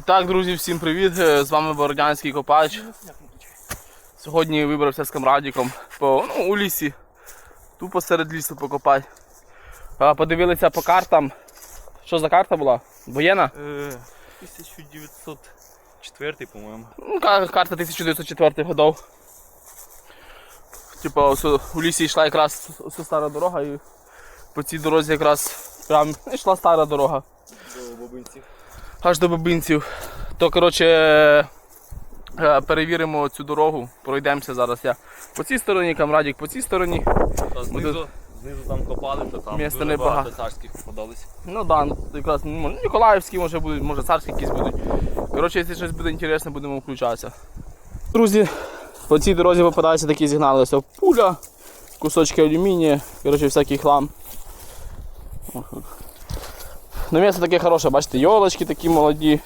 І так, друзі, всім привіт! Е, З вами Бородянський Копач. Сьогодні вибрався з камрадіком по, ну, у лісі. Тупо серед лісу покопати. А, Подивилися по картам. Що за карта була? Воєнна? Е, 1904, по-моєму. Ну, карта 1904 годов. Типа у лісі йшла якраз ось стара дорога і по цій дорозі якраз прям йшла стара дорога. До бабинців. Аж до бабинців. То коротше е, перевіримо цю дорогу, пройдемося зараз я по цій стороні, камрадік по цій стороні. Та знизу, знизу там копали, то там Місто дуже багато царських попадались. Ну да, ну, якраз ну, Ніколаївські може будуть, може царські якісь будуть. Коротше, якщо щось буде інтересне, будемо включатися. Друзі, по цій дорозі попадаються такі сигнали. Ось пуля, кусочки алюмінія, коротше, всякий хлам. Ну, місце таке хороше, бачите, йолочки такі молоді.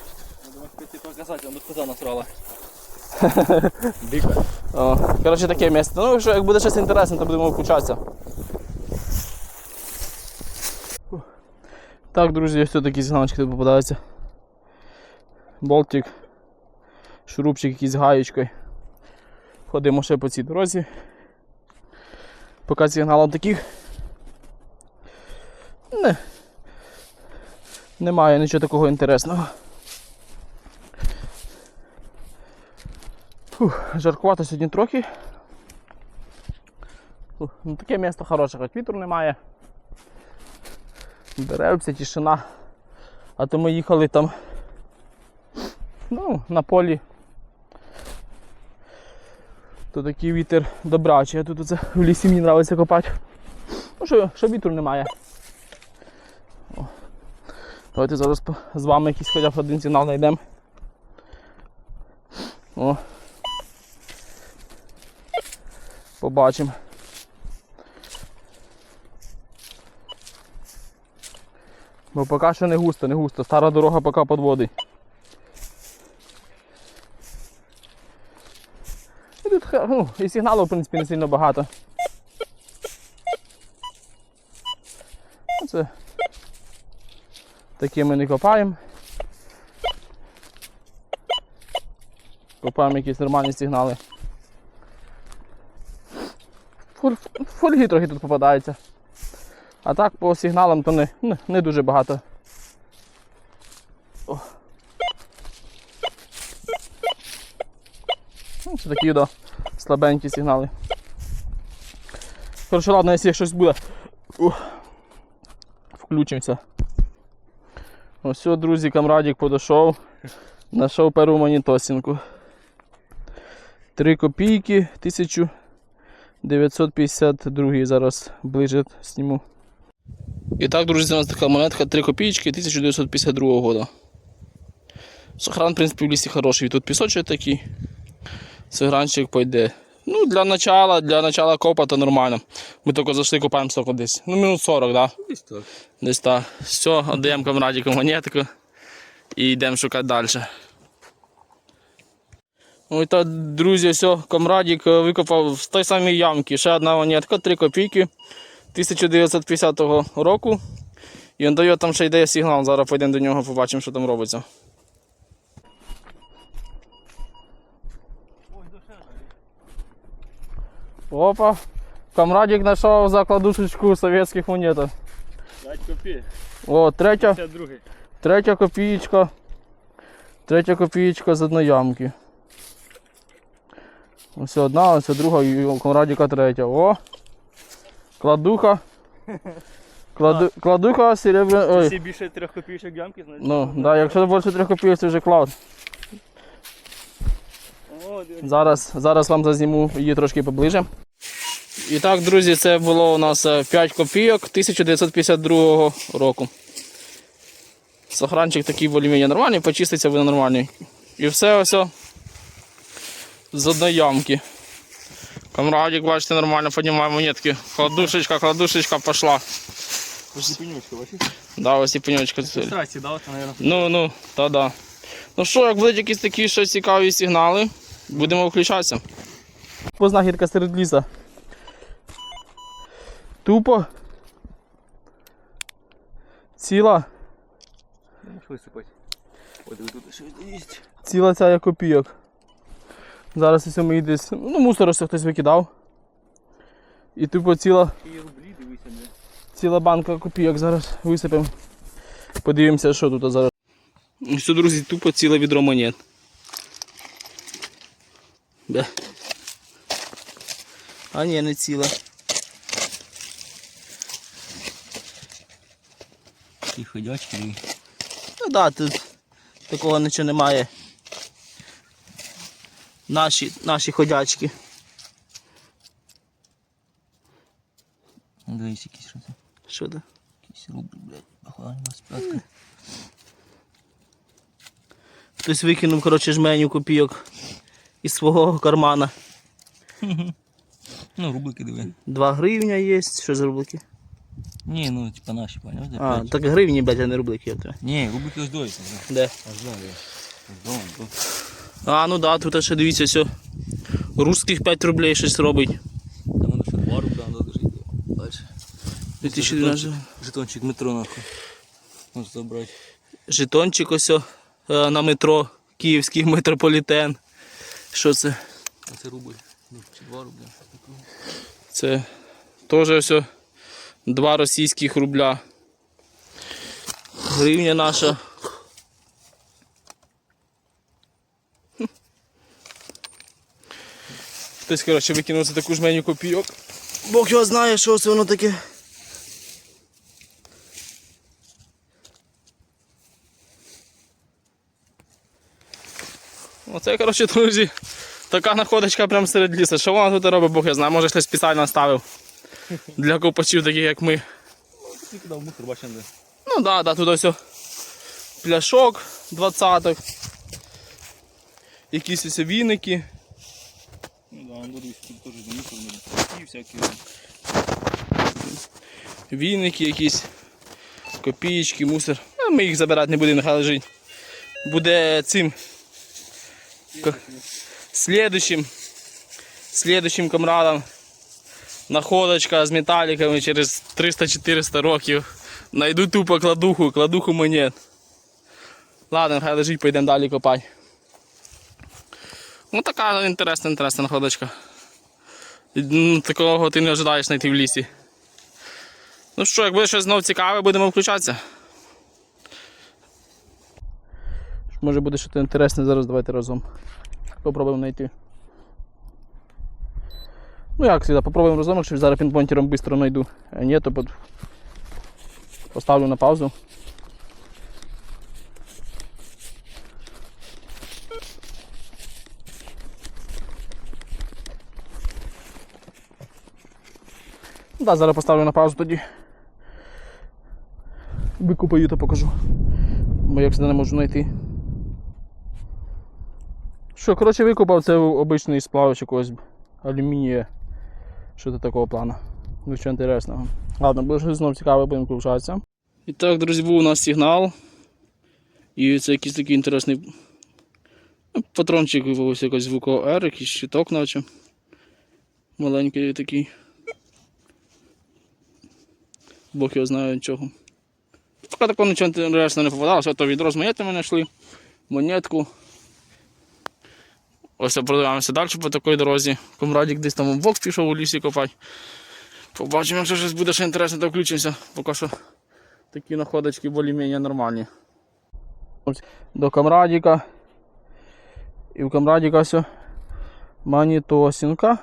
Коротше, таке місце. Ну, якщо як буде щось інтересне, то будемо включатися. Так, друзі, ось такі сигналочки тут попадаються. Болтик, шурупчик якийсь гаєчкою. Ходимо ще по цій дорозі. Поки сигналом таких. Не. Немає нічого такого інтересного. Фух, жаркувато сьогодні трохи. Фух, ну таке місто хороше, хоч вітру немає. Деревця, тишина. А то ми їхали там ну, на полі. То такий вітер добрячий, а тут оце в лісі мені подобається копати. Ну що, що вітру немає. Давайте зараз з вами якийсь хоча б один сигнал знайдемо. Побачимо. Бо поки що не густо, не густо. Стара дорога поки підводить. І тут ну, і сигналу, в принципі, не сильно багато. Оце такі ми не копаємо. Копаємо якісь нормальні сигнали. Фоль- Фольги трохи тут попадаються. А так по сигналам то не, не, дуже багато. О. Ну, Це такі да, слабенькі сигнали. Коротше, ладно, якщо щось буде. Включимося. Ось, друзі, камрадик подійшов. Знайшов першу монітосинку. 3 копійки, 1000. 952 зараз ближе зніму. І так, друзі, у нас така монетка 3 копійки 1952 года. Сохран, в принципі, в лісі хороший. Тут пісочок такий. Сигранчик пойде. Ну, для начала, для начала копа то нормально. Ми тільки зайшли, копаємо соко десь. Ну, минут 40, да? Десь так. Десь так. Все, віддаємо камрадіку монетку і йдемо шукати далі. Ой, та, друзі, все, камрадік е, викопав з той самій ямки. Ще одна монетка, 3 копійки 1950 року. І він дає там ще йде сигнал. Зараз пойдемо до нього, побачимо, що там робиться. Опа, камрадік знайшов закладушечку совєтських монеток. 5 копій. О, третя. 52. Третя копієчка. Третя копієчка з одної ямки. Ось одна, ось друга і у Конрадіка третя. О! Кладуха. Кладу, кладуха серебряна. Ой. Всі більше 3 копійок ямки, значить. Ну, да, якщо більше трьох копійок, це вже клад. Зараз, зараз вам зазніму її трошки поближе. І так, друзі, це було у нас е, 5 копійок 1952 року. Сохранчик такий більш-менш нормальний, почиститься буде нормальний. І все ось з одної ямки. Камрадик, бачите, нормально піднімає монетки. Кладушечка, кладушечка пішла. Ось пенючка, бачиш? Да, ось і пеньочка. Страсті, да, от, наверное. Ну, ну, та да. Ну що, як будуть якісь такі ще цікаві сигнали, будемо включатися. Познахідка серед ліса. Тупо. Ціла. Ой, тут щось є. Ціла ця копійок. Зараз ось ми десь. Ну, мусор ось хтось викидав. І тупо ціла, ціла банка копійок зараз висипемо. Подивимося, що тут зараз. Все, друзі, тупо ціле відро монет. А ні, не ціле. Ті ходячки. Ну да, тут такого нічого немає. Наші, наші ходячки. Ну, Дивись, якісь що це. Що це? Якісь рублі, блядь. Охуєнно, спятка. Хтось викинув, коротше, жменю копійок із свого кармана. Ну, рублики диви. 2 гривня є. Що за рублики? Ні, ну, типа наші, поняв? де А, п'ять. так гривні, блядь, а не рублики. я тебе. Ні, рублики ось дойся. Де? Аж далі. Аж. А, ну да, тут ще дивіться, все. Русських 5 рублей щось робить. Там воно ще два рубля, надо жити. Далі. 2012. Жетончик метро, нахуй. Можеш забрати. Жетончик ось о, е, на метро. Київський метрополітен. Що це? А це рубль. Ну, чи два рубля. Це теж все два російських рубля. Гривня наша. Хтось, коротше, викинув за таку жменю копійок. Бог його знає, що це воно таке. Оце, коротше, друзі, така находочка прямо серед лісу. Що вона тут робить, Бог я знаю, може хтось спеціально ставив для копачів, таких як ми. Ти кидав мусор, бачиш, де. Ну да, да, тут ось пляшок двадцяток. Якісь ось віники. Ну да, он буде тут теж за мусор, і всякі. Віники якісь, копієчки, мусор. А ми їх забирати не будемо, нехай лежить. Буде цим. Слідущим. Слідущим комрадам. Находочка з металіками через 300-400 років. Найду тупо кладуху, кладуху монет. Ладно, хай лежить, поїдемо далі копати. Ну така інтересна, інтересна находочка. Ну, Такого ти не ожидаєш знайти в лісі. Ну що, як буде щось знову цікаве, будемо включатися. Може буде щось інтересне, зараз давайте разом. Попробуємо знайти. Ну як завжди, попробуємо разом, якщо зараз пінпонтером швидко знайду. А ні, то под- поставлю на паузу. Ну, Да, зараз поставлю на паузу тоді. Викупаю, то покажу. Бо як завжди не можу знайти. Що, коротше, викупав це обичний сплавич якогось алюмінія. Що то такого плану. Нічого інтересного. Ладно, буде знову цікаве, будемо включатися. І так, друзі, був у нас сигнал. І це якийсь такий інтересний ну, патрончик виявився якось звуково R, якийсь щиток наче. Маленький такий. Бог його знає чого. Поки такого нічого інтересного не попадалося, ото відро з монетами знайшли, монетку. Ось продиваємося далі по такій дорозі. Комрадік десь там бок пішов у лісі копати. Побачимо, якщо щось буде ще інтересне, то включимося. Поки що такі находочки більш-менш нормальні. Ось До камрадіка. І в камрадіка все манітосінка.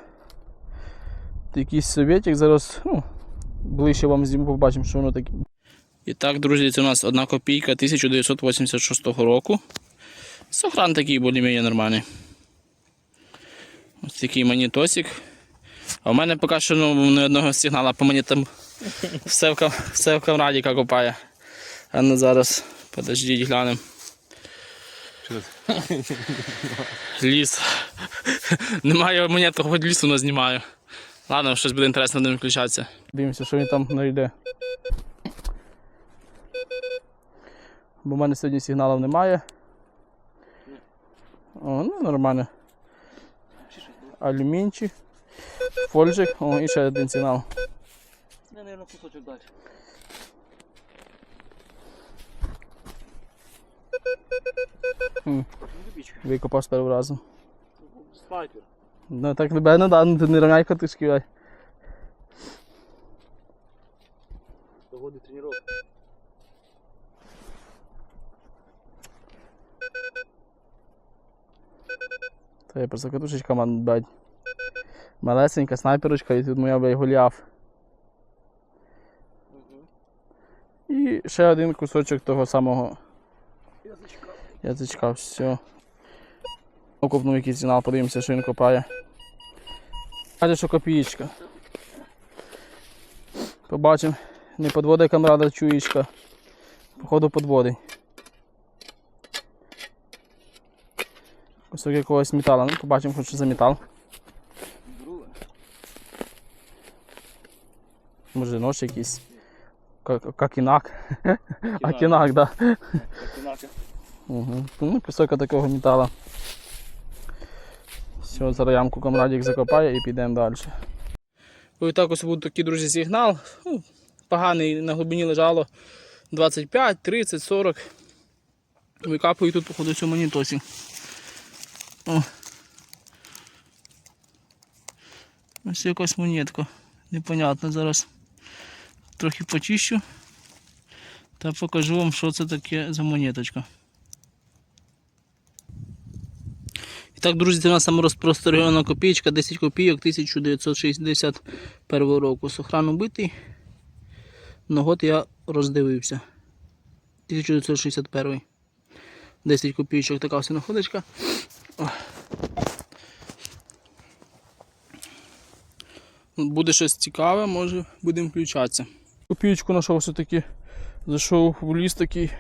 Якийсь совєтик зараз ну, ближче вам зніму, побачимо, що воно таке. І так, друзі, це у нас одна копійка 1986 року. Сохран такий більш-менш нормальний. Ось такий монітосик. А в мене поки що ну, ні одного сигнала по мені там все в, все в камрадіка копає. А ну зараз, подождіть, глянемо. Ліс. Немає монет, то хоч лісу не знімаю. Ладно, щось буде інтересно, будемо включатися. Дивимося, що він там знайде. Бо в мене сьогодні сигналів немає. О, ну нормально. Алюмінчик, фольжик, о, і ще один сигнал. Я, мабуть, кусочок далі. Викопав з першого разу. Снайпер. Ну так тебе не да, ну ти не равняй котишки, блядь. До годи тренировки. Та я просто катушечка, блядь. Малесенька снайперочка і тут моя, блядь, голіаф. І ще один кусочок того самого Я язичка, все. Окопнув якийсь сигнал, подивимося, що він копає. Каже, що копієчка. Побачимо. Не подводи камрада чуєчка. Походу подводить. Кусок якогось металу. Ну, побачимо, хоч що за метал. Може нож якийсь. Как- Какінак. Акінак, так. Угу. Ну, кусок такого металу. Все, зараз ямку камрадик закопає і підемо далі. Ось так ось буде такий, друзі, сигнал. Ну, поганий на глибині лежало 25, 30, 40. Викапую тут, походу, цьому монітосі. О. Ось якась монетка. Непонятно зараз. Трохи почищу. Та покажу вам, що це таке за монеточка. І так, друзі, це у нас саморозпространена копійка, 10 копійок 1961 року. Сохран убитий. Но год я роздивився. 1961. 10 копійочок така ось находочка. О. Буде щось цікаве, може будемо включатися. Копійочку знайшов все-таки. Зайшов в ліс такий,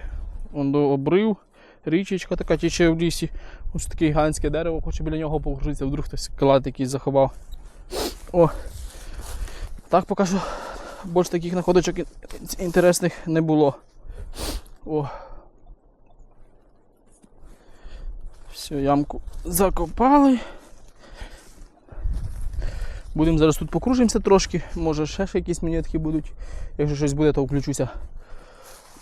он до обрив, річечка така тече в лісі. Ось таке гігантське дерево, хоче біля нього погрузитися, вдруг хтось клад якийсь заховав. О! Так що більш таких находочок інтересних не було. О. Все, ямку закопали. Будемо зараз тут покружимося трошки, може ще якісь монетки будуть. Якщо щось буде, то включуся.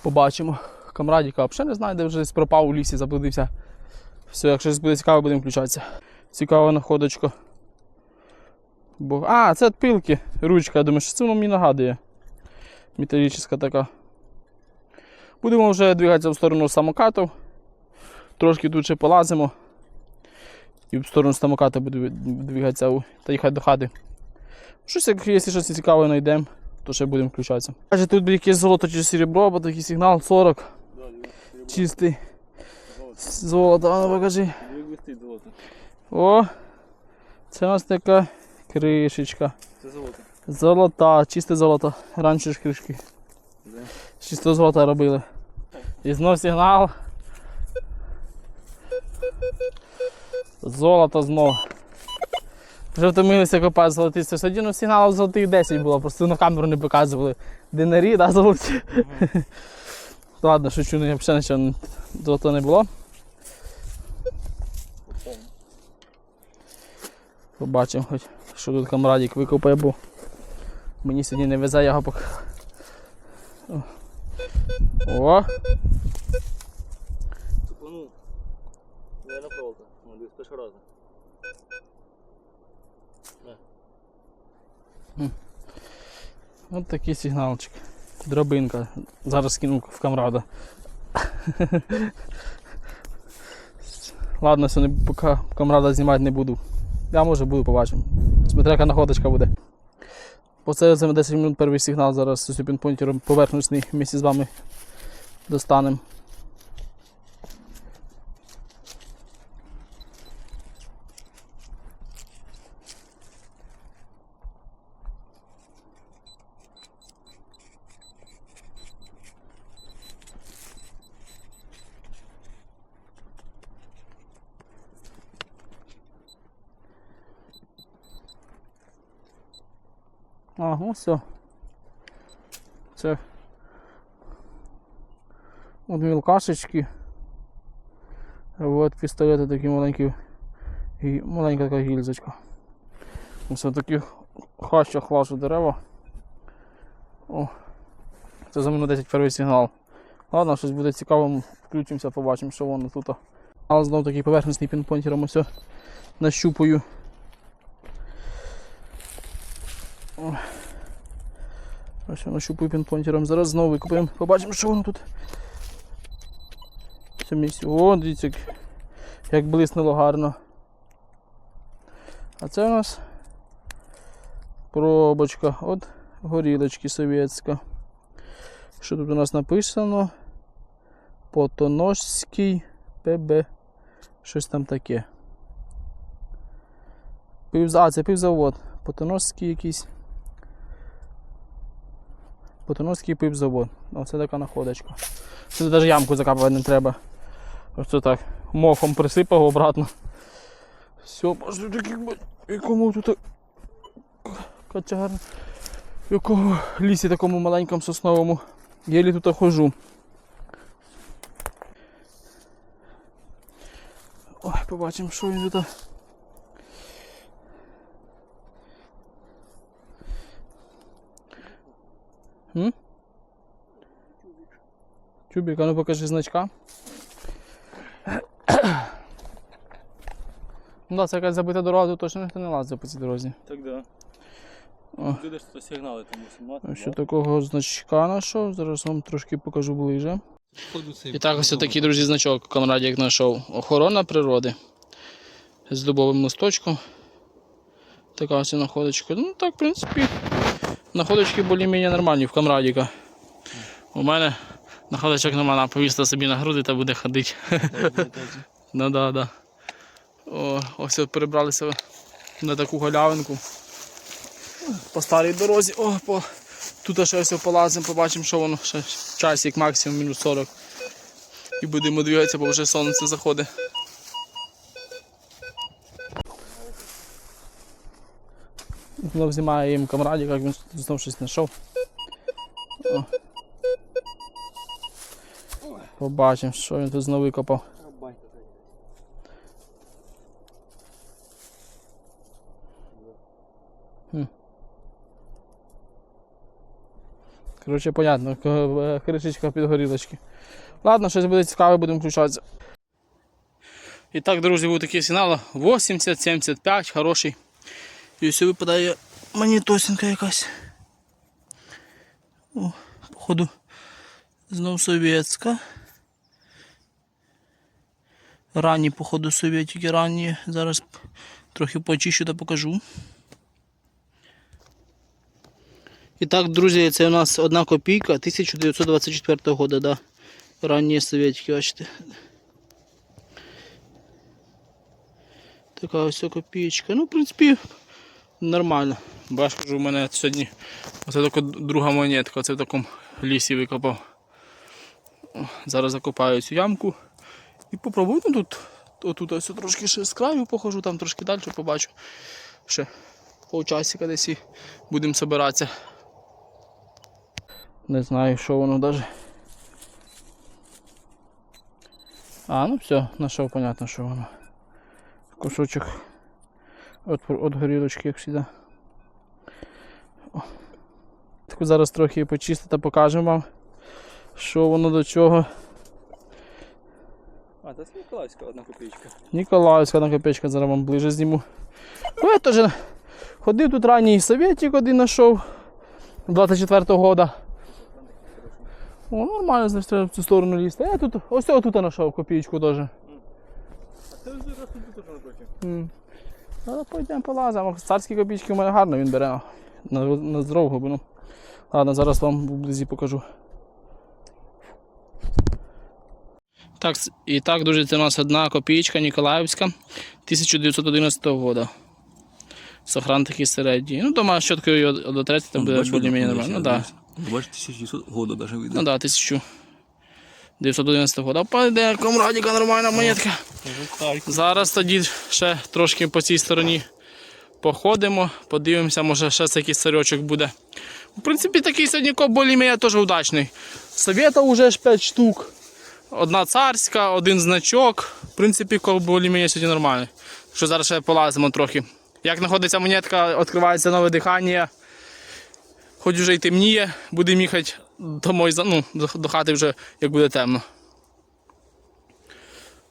Побачимо. Камрадіка взагалі не знаю, де вже пропав у лісі, заблудився. Все, якщо щось буде цікаво, будемо включатися. Цікава находочка. Бо... А, це від пилки, ручка, я думаю, що це воно мені нагадує. Металічна така. Будемо вже двигатися в сторону самокатів. Трошки тут ще полазимо. І в сторону самоката буду двигатися та їхати до хати. Щось, якщо щось цікаве знайдемо, то ще будемо включатися. Каже, тут буде якесь золото чи серебро, або такий сигнал 40. Чистий. Золото, а ну покажи. О! Це у нас така кришечка. Це золото. Золота, чисте золото. Раніше ж кришки. З чистого золота робили. І знов сигнал. Золото знов. Вже втомилися копати. Це ж один сигналів золотих 10 було, просто на камеру не показували. Динарі, да, золоті. Ладно, шучу, взагалі нічого золотого не було. Побачимо хоч, що тут камрадик викопає, бо мені сьогодні не везе його поки. О. Цепанув. Проволока. Ну, дивись, перший раз. От такий сигналчик. Дробинка. Зараз скину в камрада. Ладно, сьогодні поки камрада знімати не буду. Я може буду, побачимо. Смотря яка находочка буде. По це за 10 минут перший сигнал зараз з пінпойнтером поверхностний місці з вами достанемо. А, ну все. Це от мілкашечки. От пістолети такі маленькі. І маленька така гільзочка. Ось в таких хащах лажу дерева. О. Це за минут 10 перший сигнал. Ладно, щось буде цікаво, Включимося, побачимо, що воно тут. Але знову такий поверхностний пінпонтером ось нащупую. О. Ось я нащупую пінпонтером. Зараз знову викупаємо. Побачимо, що воно тут. Цьому місці. О, дивіться, як, блиснуло гарно. А це у нас пробочка от горілочки совєтська. Що тут у нас написано? Потоножський ПБ. Щось там таке. Пив, а, це пивзавод. Потоножський якийсь. Потоножський пивзавод. Оце така находочка. Тут навіть ямку закапувати не треба. Ось це так. Мохом присипав обратно. Все, боже, якому тут качар. В якому лісі такому маленькому сосновому. Єлі тут хожу. Ой, побачимо, що він тут. Чубік, а ну покажи значка. Ну да, це якась забита дорога, тут точно ніхто не лазить по цій дорозі. Так да. О. Люди що сигнали там 18. Ось Ще такого значка знайшов, зараз вам трошки покажу ближе. І так ось такий, друзі, значок Камрадік знайшов. Охорона природи. З дубовим листочком. Така ось находочка. Ну так, в принципі, находочки більш-менш нормальні в Камрадіка. У мене находочок нема, повісти собі на груди та буде ходити. Ну да, да. О, ось перебралися на таку галявинку. По старій дорозі. О, по... Тут ще ось полазимо, побачимо, що воно ще часик максимум мінус 40. І будемо дивитися, бо вже сонце заходить. Знов знімає їм камраді, як він знов щось знайшов. О. Побачимо, що він тут знову викопав. Коротше, понятно, е, кришечка під горілочки. Ладно, щось буде цікаве, будемо включатися. І так, друзі, був такий сигнал 80-75, хороший. І ось випадає монітосинка якась. О, походу, знов совєтська. Ранні, походу, совєтики ранні. Зараз трохи почищу та покажу. І так, друзі, це у нас одна копійка 1924 року, да. Ранні совєтики, бачите. Така ось копійка. Ну, в принципі, нормально. Бачу, кажу, у мене сьогодні оце така друга монетка, це в такому лісі викопав. Зараз закопаю цю ямку і попробую ну, тут. Отут ось трошки ще з краю похожу, там трошки далі побачу. Ще полчасика десь і будемо збиратися. Не знаю, що воно навіть. А, ну все, знайшов, понятно, що воно. Кусочок от, от горілочки, як завжди. Так зараз трохи почистити, покажемо вам, що воно до чого. А, це Миколаївська одна копійка. Ніколаївська накопечка, зараз вам ближе зніму. Ну, я теж ходив тут ранній совєтик один знайшов 24-го года. О, нормально, значить, треба в цю сторону лізти. Я тут, ось цього тут знайшов копійку теж. А це вже раз тут теж напроти. Зараз пойдемо полазимо. Царські копійки у мене гарно він бере. На, на здорову глибину. Ладно, зараз вам вблизі покажу. Так, і так, друзі, це у нас одна копійка Ніколаївська 1911 року. Сохран такий середній. Ну, дома щоткою до 30 там буде більш-менш нормально. Ну, да. Бачиш, 1900 года даже видно. Ну да, 1911 року. Пойде комрадіка нормальна монетка. Зараз тоді ще трошки по цій стороні походимо, подивимося, може ще якийсь сарьочок буде. В принципі, такий сьогодні коп більш теж удачний. Совєта вже ж 5 штук. Одна царська, один значок. В принципі, коп більш сьогодні нормальний. Що зараз ще полазимо трохи. Як знаходиться монетка, відкривається нове дихання. Хоч вже й темніє, будемо їхати домой, ну, до, хати вже як буде темно.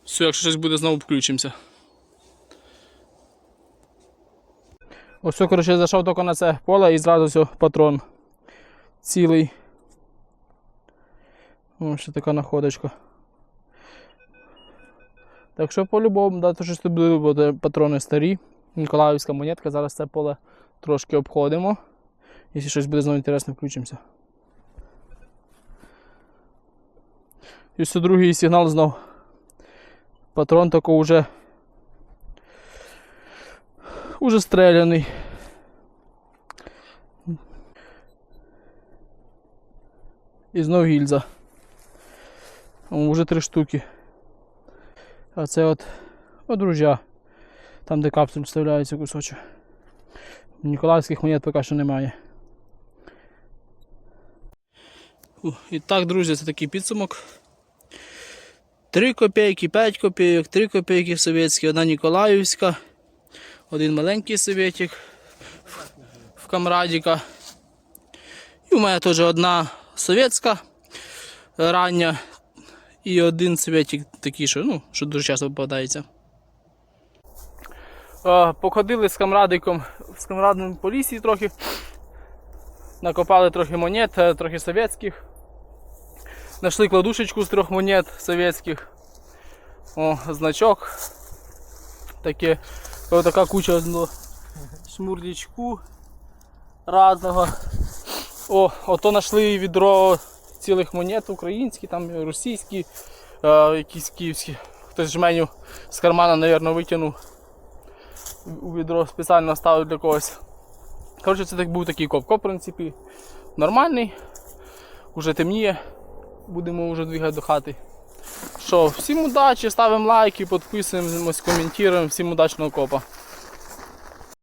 Все, якщо щось буде, знову включимося. Ось, коротше, зайшов тільки на це поле і зразу все, патрон цілий. Ось ще така находочка. Так що по-любому, да, то буде, бо патрони старі. Ніколаївська монетка, зараз це поле трошки обходимо. Якщо щось буде знову інтересно, включимося. І все другий сигнал знов. Патрон такий уже. Уже стріляний. І знов гільза. Уже три штуки. А це от одружжя. Там, де капсуль вставляється кусочок. Ніколаївських монет поки що немає. І так, друзі, це такий підсумок. 3 копійки, 5 копійок, 3 копійки совєтські, одна Ніколаївська, один маленький совєтик в камрадіка. І у мене теж одна совєтська рання і один совєтик такий, що, ну, що дуже часто попадається. Походили з камрадиком, з камрадом по лісі трохи. Накопали трохи монет, е, трохи совєтських. Нашли кладушечку з трьох монет совєтських. О, значок. Таке, ось така куча ну, шмурдячку разного. О, ото знайшли відро цілих монет українські, там російські, е, якісь київські. Хтось жменю з кармана, мабуть, витягнув у відро спеціально ставив для когось. Коротше, це так був такий коп-коп, в принципі, нормальний. Уже темніє, будемо вже двигати до хати. Що, всім удачі, ставимо лайки, підписуємось, коментуємо, всім удачного копа.